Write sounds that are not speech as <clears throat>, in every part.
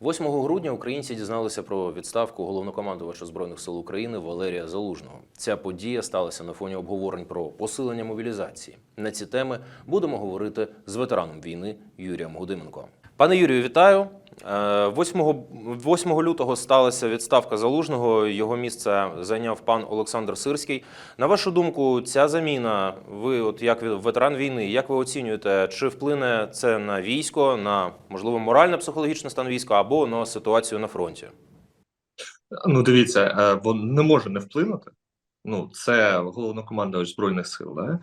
8 грудня українці дізналися про відставку головнокомандувача збройних сил України Валерія Залужного. Ця подія сталася на фоні обговорень про посилення мобілізації. На ці теми будемо говорити з ветераном війни Юрієм Гудименко. Пане Юрію, вітаю. Е, 8, 8 лютого сталася відставка залужного. Його місце зайняв пан Олександр Сирський. На вашу думку, ця заміна, ви, от як ветеран війни, як ви оцінюєте, чи вплине це на військо, на можливо морально-психологічний стан війська або на ситуацію на фронті? Ну, дивіться, е, бо не може не вплинути. Ну, це головнокомандувач Збройних сил. Да?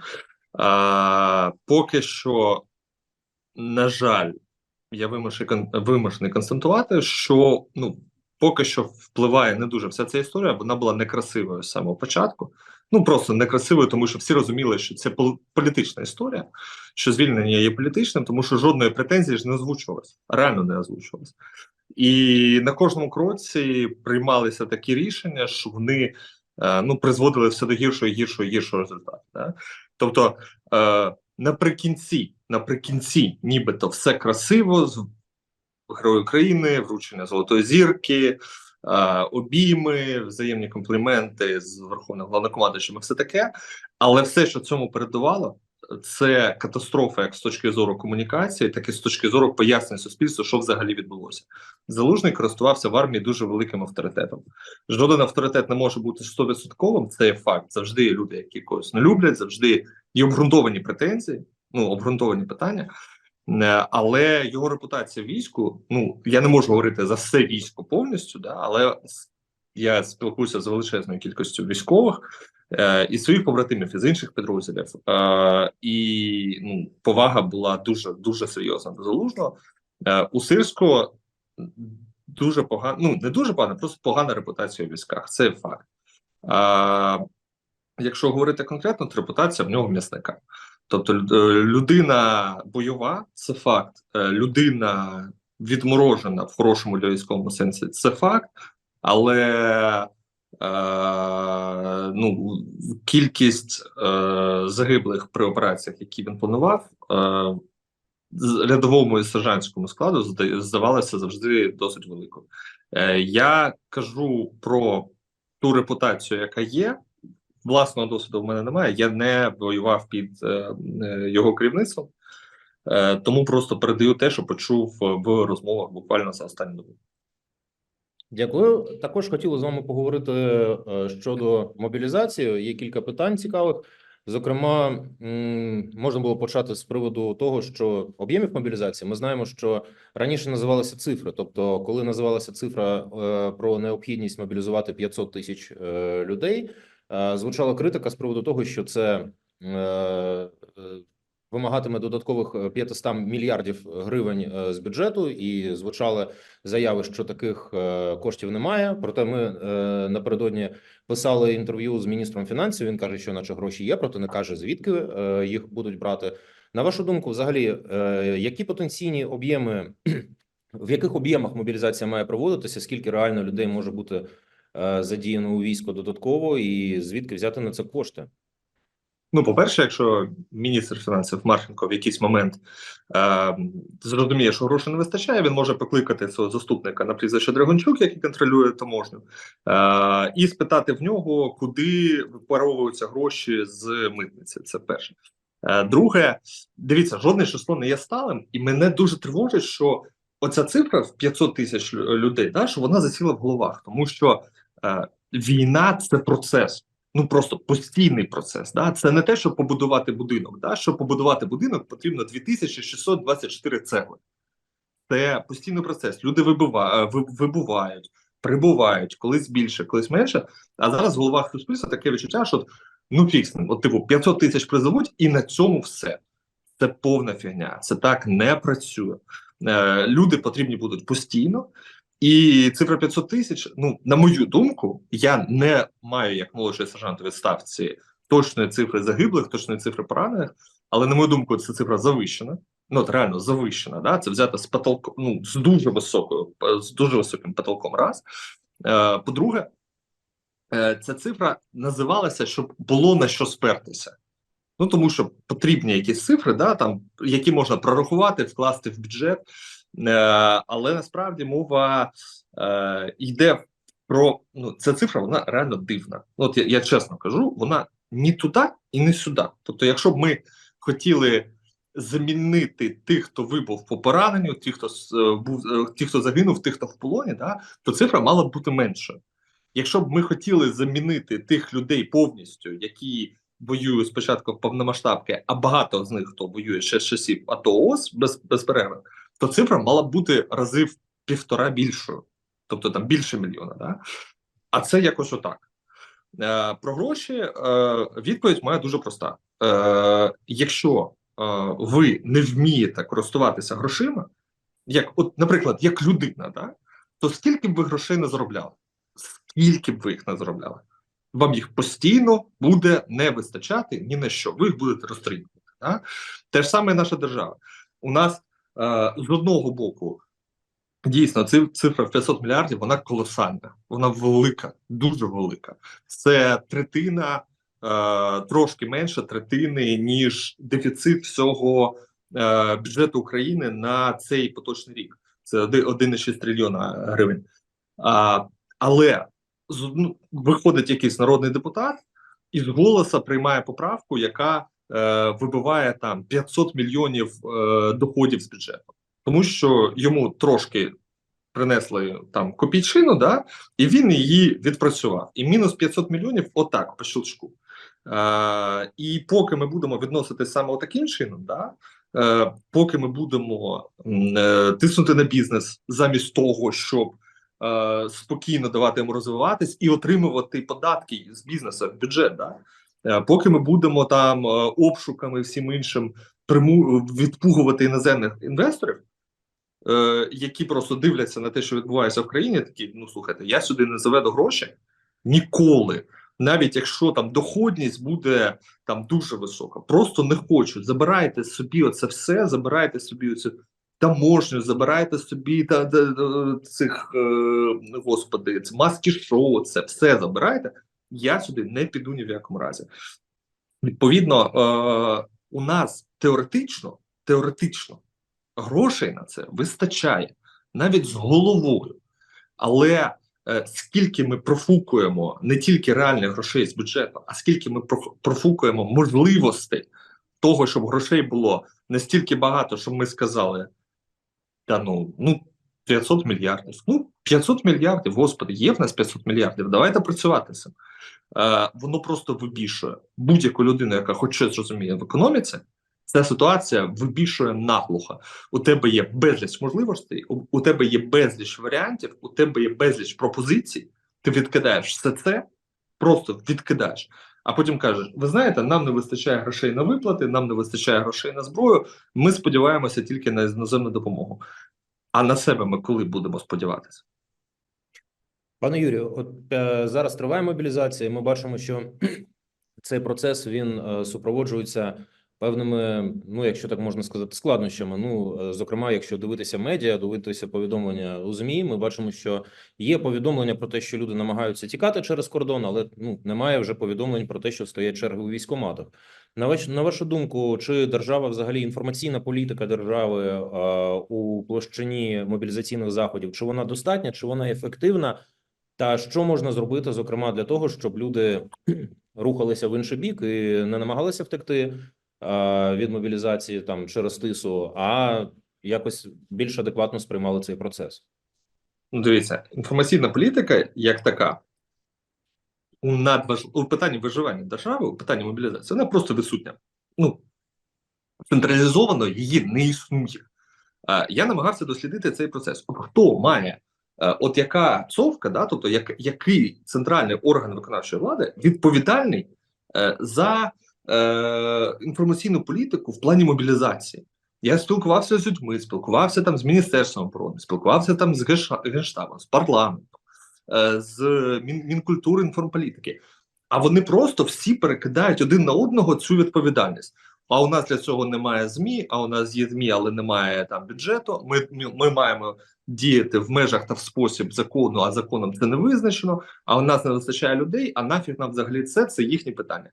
А, поки що, на жаль, я вимушений, вимушений констатувати, що ну, поки що впливає не дуже вся ця історія, вона була некрасивою з самого початку. Ну просто некрасивою, тому що всі розуміли, що це пол- політична історія, що звільнення є політичним, тому що жодної претензії ж не озвучувалось, реально не озвучувалось. І на кожному кроці приймалися такі рішення, що вони е, ну призводили все до гіршого, гіршого, гіршого результату. Да? Тобто е, наприкінці, наприкінці, нібито все красиво, з Герою України, вручення Золотої зірки, е, обійми, взаємні компліменти з Верховним головнокомандуючим і все таке. Але все, що цьому передувало, це катастрофа як з точки зору комунікації, так і з точки зору пояснення суспільству, що взагалі відбулося. Залужний користувався в армії дуже великим авторитетом. Жоден авторитет не може бути 100%, це є факт. Завжди люди, які когось не люблять, завжди є обґрунтовані претензії, ну обґрунтовані питання. Е, Але його репутація в війську, ну я не можу говорити за все військо повністю, да, але я спілкуюся з величезною кількістю військових е, і своїх побратимів із інших підрозділів. Е, і ну, повага була дуже дуже серйозна до залужного. Е, у Сирського дуже погана, ну не дуже погана, просто погана репутація у військах. Це факт. А, якщо говорити конкретно, то репутація в нього м'ясника. Тобто е, людина бойова це факт, Е, людина відморожена в хорошому для військовому сенсі це факт, але е, ну, кількість е, загиблих при операціях, які він планував, е, рядовому і сержантському складу зда- здавалося завжди досить великою. Е, я кажу про ту репутацію, яка є. Власного досвіду в мене немає. Я не воював під е, е, його керівництвом, е, тому просто передаю те, що почув в розмовах буквально за останню добу. Дякую. Також хотіли з вами поговорити щодо мобілізації. Є кілька питань цікавих. Зокрема, можна було почати з приводу того, що об'ємів мобілізації ми знаємо, що раніше називалися цифри. Тобто, коли називалася цифра про необхідність мобілізувати 500 тисяч людей, звучала критика з приводу того, що це е, е, вимагатиме додаткових е, 500 мільярдів гривень е, з бюджету, і звучали заяви, що таких е, коштів немає. Проте ми е, напередодні писали інтерв'ю з міністром фінансів. Він каже, що наче гроші є, проте не каже звідки е, їх будуть брати. На вашу думку, взагалі, е, які потенційні об'єми, <clears throat> в яких об'ємах мобілізація має проводитися? Скільки реально людей може бути е, задіяно у військо додатково, і звідки взяти на це кошти? Ну, по-перше, якщо міністр фінансів Марченко в якийсь момент е, зрозуміє, що грошей не вистачає, він може покликати свого заступника на прізвище Драгончук, який контролює таможню, е, і спитати в нього, куди випаровуються гроші з митниці. Це перше. Е, друге, дивіться, жодне число не є сталим, і мене дуже тривожить, що оця цифра в 500 тисяч людей, да, що вона засіла в головах, тому що е, війна це процес ну просто постійний процес. Да? Це не те, щоб побудувати будинок. Да? Щоб побудувати будинок, потрібно 2624 цегли. Це постійний процес. Люди вибива, е, вибувають, прибувають, колись більше, колись менше. А зараз в головах суспільства таке відчуття, що ну фікснем, от типу 500 тисяч призовуть, і на цьому все. Це повна фігня. Це так не працює. Е, люди потрібні будуть постійно. І цифра 500 тисяч, ну на мою думку, я не маю як молодший сержант у відставці точної цифри загиблих, точної цифри поранених, але на мою думку, ця цифра завищена. Ну, от реально завищена. Да? Це взято з потолку, ну з дуже високою, з дуже високим потолком. Раз е, по-друге, е, ця цифра називалася, щоб було на що спертися. Ну тому що потрібні якісь цифри, да, там які можна прорахувати, вкласти в бюджет. Е, але насправді мова е, йде про ну ця цифра, вона реально дивна. Ну, От я, я чесно кажу, вона ні туди і не сюди. Тобто, якщо б ми хотіли замінити тих, хто вибув по пораненню, ті, хто е, був ті, хто загинув, тих, хто в полоні, да, то цифра мала б бути меншою. Якщо б ми хотіли замінити тих людей повністю, які воюють спочатку повномасштабки, а багато з них хто воює ще з часів АТО ООС без, без перерви, то цифра мала б бути рази в півтора більшою, тобто там більше мільйона. Да? А це якось отак. Е, про гроші е, відповідь моя дуже проста. Е, якщо е, ви не вмієте користуватися грошима, як, от, наприклад, як людина, да? то скільки б ви грошей не заробляли? Скільки б ви їх не заробляли? Вам їх постійно буде не вистачати ні на що. Ви їх будете розстрілювати. Да? Те ж саме наша держава. У нас з одного боку Дійсно, циф- цифра в 500 мільярдів вона колосальна, вона велика, дуже велика. Це третина, е, трошки менше третини, ніж дефіцит всього е, бюджету України на цей поточний рік. Це 1,6 трильйона гривень. Але ну, виходить якийсь народний депутат і з голоса приймає поправку, яка е, вибиває там 500 мільйонів е, доходів з бюджету тому що йому трошки принесли там копійчину, да, і він її відпрацював. І мінус 500 мільйонів отак по щелчку. Е, і поки ми будемо відносити саме таким чином, да, е, поки ми будемо е, тиснути на бізнес замість того, щоб е, спокійно давати йому розвиватись і отримувати податки з бізнесу в бюджет, да, е, поки ми будемо там е, обшуками всім іншим приму відпугувати іноземних інвесторів, е, які просто дивляться на те, що відбувається в країні, такі: ну слухайте, я сюди не заведу гроші ніколи. Навіть якщо там доходність буде там дуже висока, просто не хочуть. Забирайте собі оце все, забирайте собі оцю таможню, забирайте собі та, та, та цих е, господи, це маски шоу, це все забирайте. Я сюди не піду ні в якому разі. Відповідно, е, у нас теоретично, теоретично грошей на це вистачає навіть з головою. Але е, скільки ми профукуємо не тільки реальних грошей з бюджету, а скільки ми профукуємо можливостей того, щоб грошей було настільки багато, щоб ми сказали: та ну, ну 500 мільярдів. Ну, 500 мільярдів, господи, є в нас 500 мільярдів. Давайте працювати цим. Е, воно просто вибішує будь-яку людину, яка хоч щось розуміє в економіці. Ця ситуація вибішує наглухо. У тебе є безліч можливостей, у, у тебе є безліч варіантів, у тебе є безліч пропозицій. Ти відкидаєш все це, просто відкидаєш. А потім кажеш: ви знаєте, нам не вистачає грошей на виплати, нам не вистачає грошей на зброю. Ми сподіваємося тільки на іноземну допомогу. А на себе ми коли будемо сподіватися? Пане Юрію, от е, зараз триває мобілізація. Ми бачимо, що <clears throat> цей процес він е, супроводжується певними, ну якщо так можна сказати, складнощами. Ну е, зокрема, якщо дивитися медіа, дивитися повідомлення у змі, ми бачимо, що є повідомлення про те, що люди намагаються тікати через кордон, але ну немає вже повідомлень про те, що стоять черги у військкоматах. На ваш на вашу думку, чи держава взагалі інформаційна політика держави е, у площині мобілізаційних заходів, чи вона достатня, чи вона ефективна? Та що можна зробити, зокрема, для того, щоб люди <clears throat> рухалися в інший бік і не намагалися втекти від мобілізації там через тису, а якось більш адекватно сприймали цей процес? Ну, дивіться, інформаційна політика як така у надваж... у питанні виживання держави, у питанні мобілізації, вона просто відсутня. Ну централізовано її не існує. Я намагався дослідити цей процес. Хто має, от яка цовка, да, тобто як, який центральний орган виконавчої влади відповідальний е, за е, інформаційну політику в плані мобілізації? Я спілкувався з людьми, спілкувався там з міністерством оборони, спілкувався там з генштабом, з парламентом, е, з Мін, Мінкультури інформполітики. А вони просто всі перекидають один на одного цю відповідальність. А у нас для цього немає змі. А у нас є змі, але немає там бюджету. Ми, ми, ми маємо діяти в межах та в спосіб закону, а законом це не визначено. А у нас не вистачає людей. А нафіг нам взагалі це це їхні питання.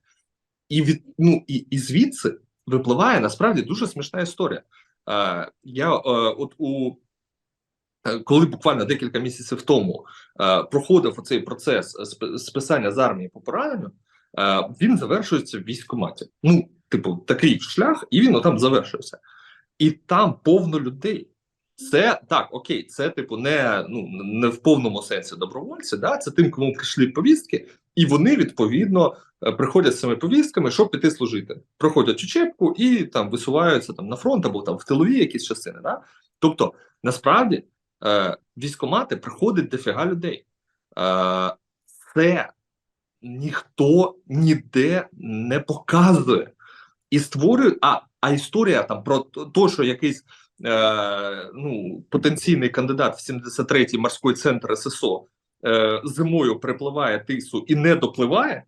І від ну і, і звідси випливає насправді дуже смішна історія. Е, я е, от у е, коли буквально декілька місяців тому е, проходив оцей процес сп- списання з армії по пораненню, е, він завершується в військкоматі. Ну, типу, такий шлях, і він там завершився. І там повно людей. Це так, окей, це типу не ну не в повному сенсі добровольці. Да, це тим, кому прийшли повістки, і вони відповідно е, приходять з цими повістками, щоб піти служити. Проходять учебку і там висуваються там на фронт або там в тилові якісь частини. Да? Тобто, насправді е, військомати приходить дофіга людей. Е, це ніхто ніде не показує і створює. А, а історія там про те, що якийсь е, ну, потенційний кандидат в 73-й морський центр ССО е, зимою припливає тису і не допливає.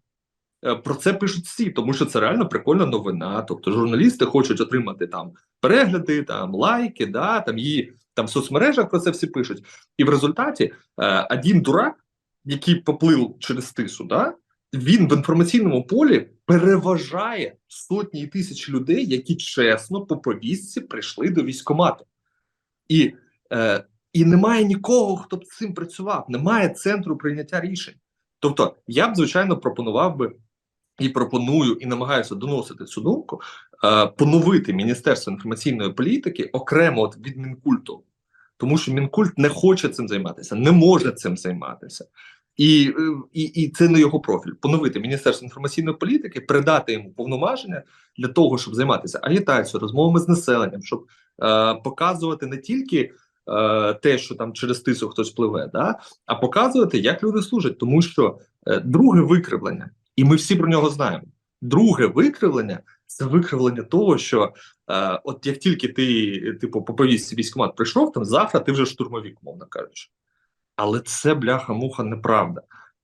е, Про це пишуть всі, тому що це реально прикольна новина. Тобто журналісти хочуть отримати там перегляди, там лайки, да, там її там в соцмережах про це всі пишуть. І в результаті е, один дурак, який поплив через тису, да, він в інформаційному полі переважає сотні і тисячі людей, які чесно по повістці прийшли до військкомату. І, е, і немає нікого, хто б цим працював, немає центру прийняття рішень. Тобто, я б, звичайно, пропонував би і пропоную, і намагаюся доносити цю думку, е, поновити Міністерство інформаційної політики окремо от від Мінкульту. Тому що Мінкульт не хоче цим займатися, не може цим займатися. І, е, і, і це не його профіль. Поновити Міністерство інформаційної політики, передати йому повноваження для того, щоб займатися агітацією, розмовами з населенням, щоб е, показувати не тільки е, те, що там через тису хтось пливе, да, а показувати, як люди служать. Тому що е, друге викривлення, і ми всі про нього знаємо. Друге викривлення це викривлення того, що е, от як тільки ти, типу, по повістці військкомат прийшов, там завтра ти вже штурмовик, мовно кажучи. Але це бляха-муха неправда.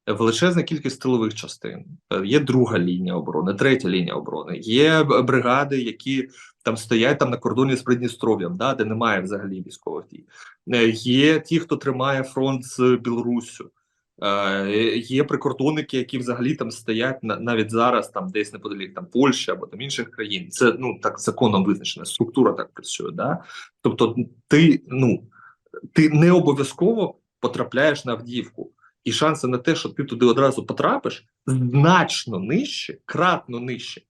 Величезна кількість тилових частин. Е, Є друга лінія оборони, третя лінія оборони. Є бригади, які там стоять там на кордоні з Придністров'ям, да, де немає взагалі військових дій. Е, Є ті, хто тримає фронт з Білоруссю. Е, Є прикордонники, які взагалі там стоять навіть зараз, там десь неподалік там Польщі або там інших країн. Це ну так законом визначена структура так працює. Да? Тобто, ти ну ти не обов'язково потрапляєш на Авдіївку, і шанси на те, що ти туди одразу потрапиш, значно нижче, кратно нижче,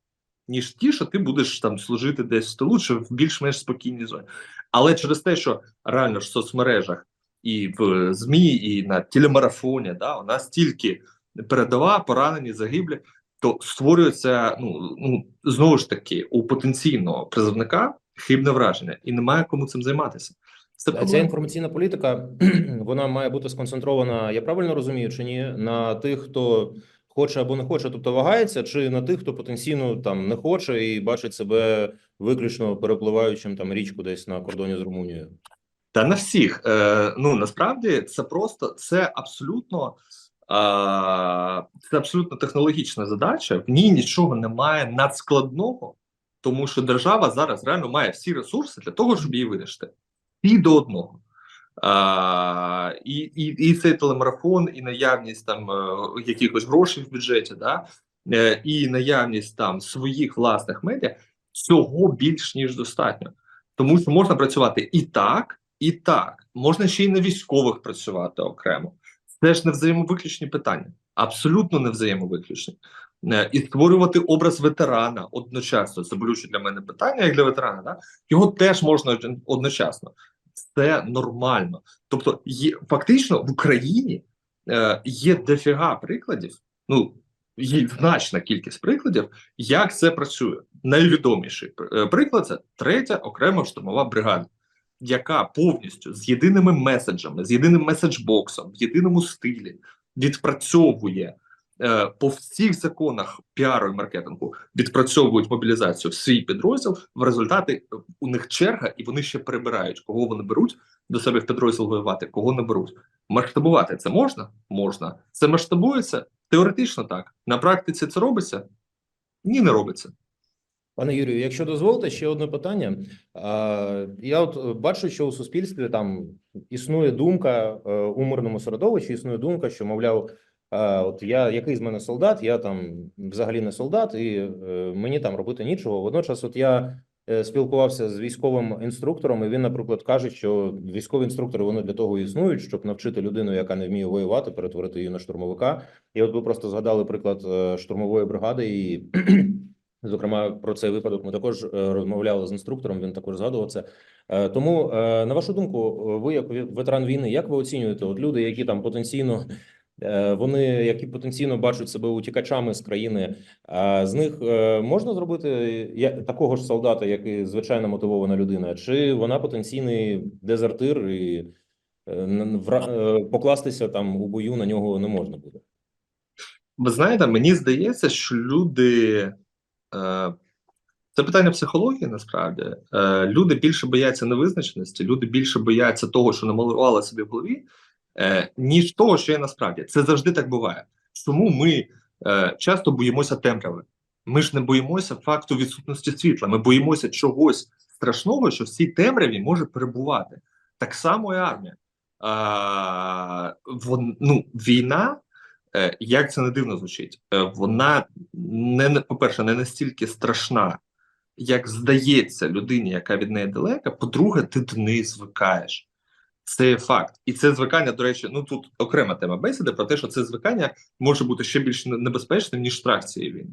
ніж ті, що ти будеш там служити десь в тилу чи в більш-менш спокійній зоні. Але через те, що реально ж в соцмережах і в ЗМІ, і на телемарафоні, да, у нас тільки передова, поранені, загиблі, то створюється ну, ну знову ж таки у потенційного призовника хибне враження, і немає кому цим займатися. Ця інформаційна політика <clears throat> вона має бути сконцентрована, я правильно розумію, чи ні, на тих, хто хоче або не хоче, тобто вагається, чи на тих, хто потенційно там не хоче і бачить себе виключно перепливаючим там річку десь на кордоні з Румунією. Та на всіх. Е, ну насправді це просто це абсолютно е, це абсолютно технологічна задача. В ній нічого немає надскладного, тому що держава зараз реально має всі ресурси для того, щоб її вирішити. І до одного. А, і, і, і цей телемарафон, і наявність там е, якихось грошей в бюджеті, да, е, і наявність там своїх власних медіа, цього більш ніж достатньо. Тому що можна працювати і так, і так. Можна ще й на військових працювати окремо. Це ж не взаємовиключні питання, абсолютно не взаємовиключні. Е, І створювати образ ветерана одночасно. Це болюче для мене питання, як для ветерана. Да? Його теж можна одночасно. Це нормально. Тобто, є фактично в Україні е, є дофіга прикладів. Ну є значна кількість прикладів, як це працює. Найвідоміший е, приклад це третя окрема штурмова бригада, яка повністю з єдиними меседжами, з єдиним меседжбоксом, в єдиному стилі відпрацьовує по всіх законах піару і маркетингу, відпрацьовують мобілізацію в свій підрозділ. В результаті е, у них черга, і вони ще перебирають, кого вони беруть до себе в підрозділ воювати, кого не беруть. Масштабувати це можна? Можна. Це масштабується? Теоретично так. На практиці це робиться? Ні, не робиться. Пане Юрію, якщо дозволите, ще одне питання. Я от е, бачу, що у суспільстві там існує думка е, у мирному середовищі, існує думка, що мовляв, от я який з мене солдат, я там взагалі не солдат, і е, мені там робити нічого. Водночас, от я е, спілкувався з військовим інструктором, і він, наприклад, каже, що військові інструктори вони для того існують, щоб навчити людину, яка не вміє воювати, перетворити її на штурмовика. І от ви просто згадали приклад е, штурмової бригади, і <clears throat> зокрема про цей випадок ми також е, розмовляли з інструктором. Він також згадував це. Е, Тому, е, на вашу думку, ви як ветеран війни, як ви оцінюєте от люди, які там потенційно е, вони, які потенційно бачать себе утікачами з країни, з них е, можна зробити такого ж солдата, як і звичайно мотивована людина, чи вона потенційний дезертир і е, е, покластися там у бою на нього не можна буде? Ви знаєте, мені здається, що люди. Е, це питання психології насправді. Е, люди більше бояться невизначеності, люди більше бояться того, що намалювали собі в голові, е, ніж того, що є насправді. Це завжди так буває. Чому ми е, часто боїмося темряви? Ми ж не боїмося факту відсутності світла. Ми боїмося чогось страшного, що в цій темряві може перебувати. Так само і армія. А, вон, ну, війна е, як це не дивно звучить, е, вона не по-перше, не настільки страшна, як здається людині, яка від неї далека. По-друге, ти до неї звикаєш. Це факт, і це звикання, до речі, ну тут окрема тема бесіди про те, що це звикання може бути ще більш небезпечним ніж страх цієї війни.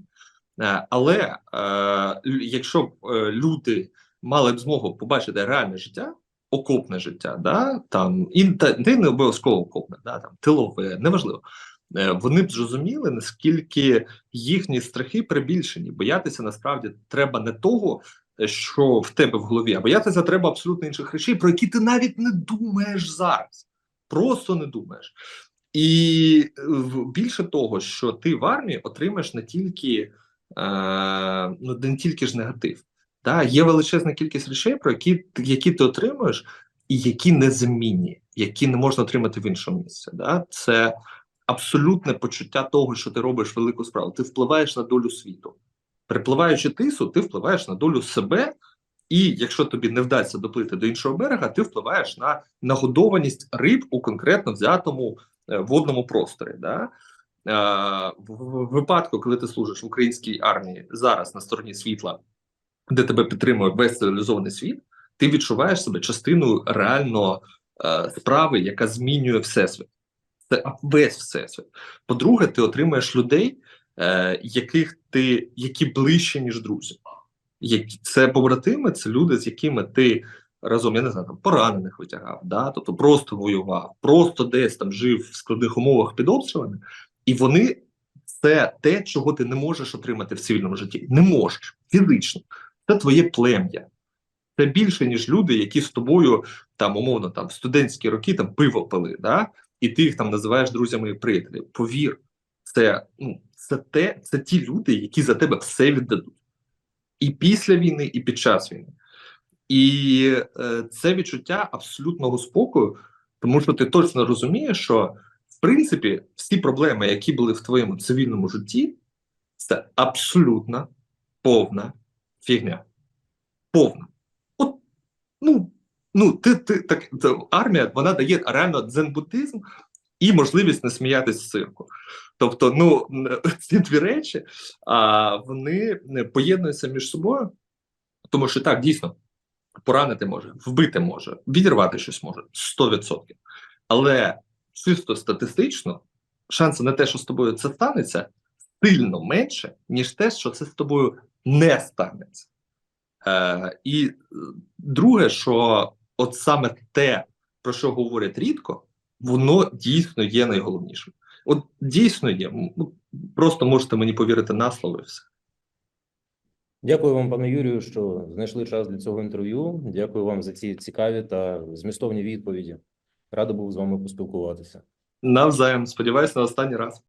Е, Але е, якщо б е, люди мали б змогу побачити реальне життя, окопне життя, да там і та, не обов'язково окопне, да там тилове, неважливо. Е, Вони б зрозуміли, наскільки їхні страхи перебільшені. Боятися насправді треба не того, що в тебе в голові, а боятися треба абсолютно інших речей, про які ти навіть не думаєш зараз. Просто не думаєш. І більше того, що ти в армії отримаєш не тільки, е, ну, не тільки ж негатив. Да? Є величезна кількість речей, про які, які ти отримуєш, і які незамінні, які не можна отримати в іншому місці. Да? Це абсолютне почуття того, що ти робиш велику справу. Ти впливаєш на долю світу. Перепливаючи тису, ти впливаєш на долю себе, і якщо тобі не вдасться доплити до іншого берега, ти впливаєш на нагодованість риб у конкретно взятому е, водному просторі. Да? Е, в, в випадку, коли ти служиш в українській армії зараз на стороні світла, де тебе підтримує весь цивілізований світ, ти відчуваєш себе частиною реально е, справи, яка змінює всесвіт. Це весь всесвіт. По-друге, ти отримаєш людей, е, яких ти які ближче, ніж друзі. Які це побратими, це люди, з якими ти разом, я не знаю, там поранених витягав, да? тобто просто воював, просто десь там жив в складних умовах під обстрілами, і вони це те, чого ти не можеш отримати в цивільному житті. Не можеш фізично. Це твоє плем'я. Це більше, ніж люди, які з тобою там умовно там в студентські роки там пиво пили, да? і ти їх там називаєш друзями і приятелями. Повір, це ну це те, це ті люди, які за тебе все віддадуть. І після війни, і під час війни. І е, це відчуття абсолютного спокою, тому що ти точно розумієш, що в принципі всі проблеми, які були в твоєму цивільному житті, це абсолютна повна фігня. Повна. От, ну, ну ти, ти так армія вона дає реально дзен-буддизм і можливість не сміятися з цирку. Тобто, ну <laughs> ці дві речі а, вони поєднуються між собою, тому що так дійсно поранити може, вбити може, відірвати щось може 100%. Але чисто статистично шанси на те, що з тобою це станеться, сильно менше, ніж те, що це з тобою не станеться. Е, і е, друге, що от саме те, про що говорять рідко, воно дійсно є найголовнішим. От дійсно є. Ну, Просто можете мені повірити на слово і все. Дякую вам, пане Юрію, що знайшли час для цього інтерв'ю. Дякую вам за ці цікаві та змістовні відповіді. Радий був з вами поспілкуватися. Навзаєм, сподіваюся, на останній раз.